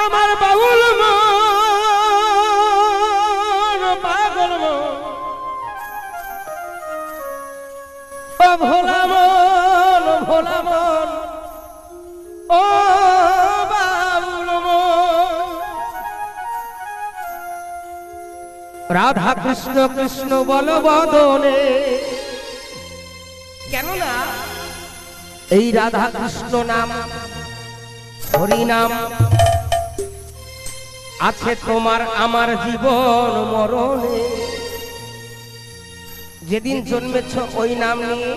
আমার বাউল পাগল মন। ভোলা মন ও বাউল রাধা কৃষ্ণ কৃষ্ণ বল বদনে। কেননা এই রাধা কৃষ্ণ নাম হরি নাম। আছে তোমার আমার জীবন মরণে। যেদিন জন্মেছ ওই নাম নিয়ে,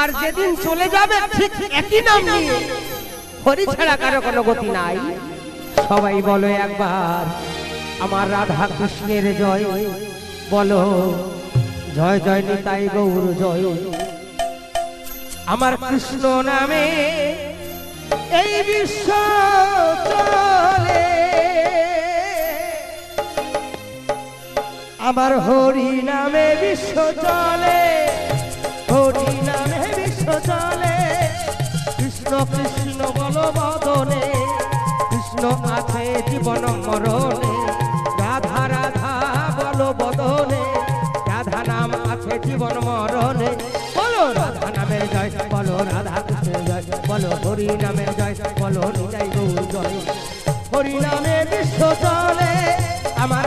আর যেদিন চলে যাবে ঠিক একই নাম নিয়ে হরি ছাড়া কারও কোনো গতি নাই। সবাই বলো একবার, আমার রাধা কৃষ্ণের জয়। বলো, জয় জয় নিতাই গৌর জয়। আমার কৃষ্ণ নামে এই বিশ্ব চলে। আমার হরি নামে বিশ্ব চলে হরি নামে বিশ্ব চলে কৃষ্ণ কৃষ্ণ বল বদনে, কৃষ্ণ আছে জীবন মরণে। রাধা রাধা বল বদনে, রাধা নাম আছে জীবন মরণে। বলো রাধা নামের জয়, বলো রাধা কৃষ্ণের জয়, বলো হরি নামের জয়, বলো নিতাই গৌর জয়। হরি নামে বিশ্ব চলে আমার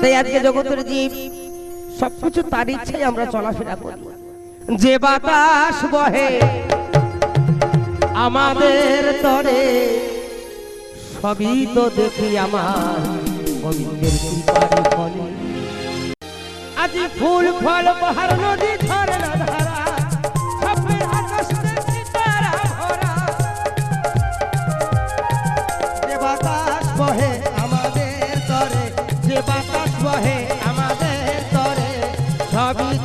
তাই আজকে জগতের জীব সবকিছু তার ইচ্ছাই আমরা চলাফেরা করি যে বাতাস বহে আমাদের তরে, সবই তো দেখি আমার গোবিন্দের কৃপার ফলে। আজি ফুল ফল পাহাড় নদী ঝরনা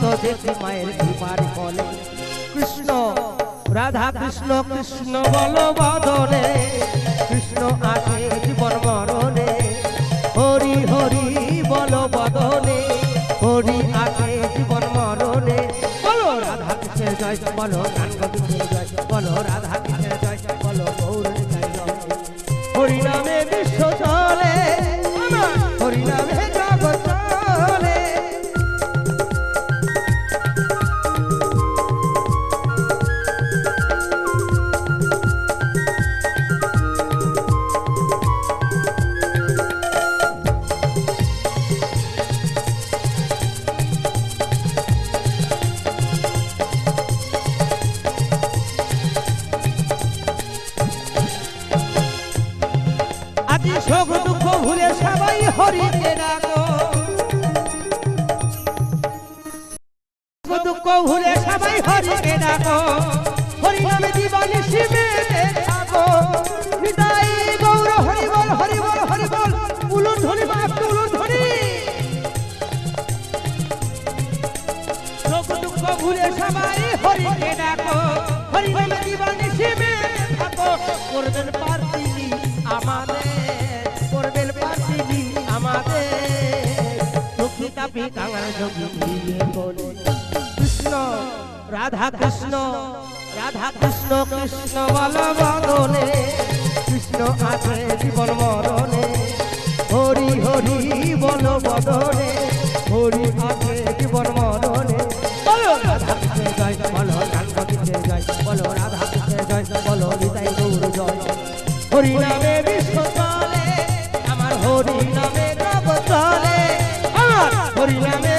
সবই দেখি মায়ের কৃপার ফলে। কৃষ্ণ রাধা কৃষ্ণ কৃষ্ণ বল বদনে কৃষ্ণ আছে শোক দুঃখ ভুলে সবাই হরিকে ডাকো দুঃখ ভুলে সবাই হরিকে ডাকো হরি নামে জীবনে শিবে থাকো নিতাই গৌর হরি বল হরি বল হরি বল উলুন ধরি বাপ উলুন ধরি শোক দুঃখ ভুলে সবাই ডাকো হরি জীবনে শিবে থাকো কৃষ্ণ রাধা কৃষ্ণ রাধা কৃষ্ণ কৃষ্ণ বলবনে কৃষ্ণ আছে জীবন মরণে হরি হরি বল বদলে হরি আছে জীবন মরণে বলো রাধা কৃষ্ণ জয় বলো জয় বলো রাধা কৃষ্ণ জয় বলো গৌর জয় হরি নামে বিশ্ব চলে আমার হরি নামে Murilame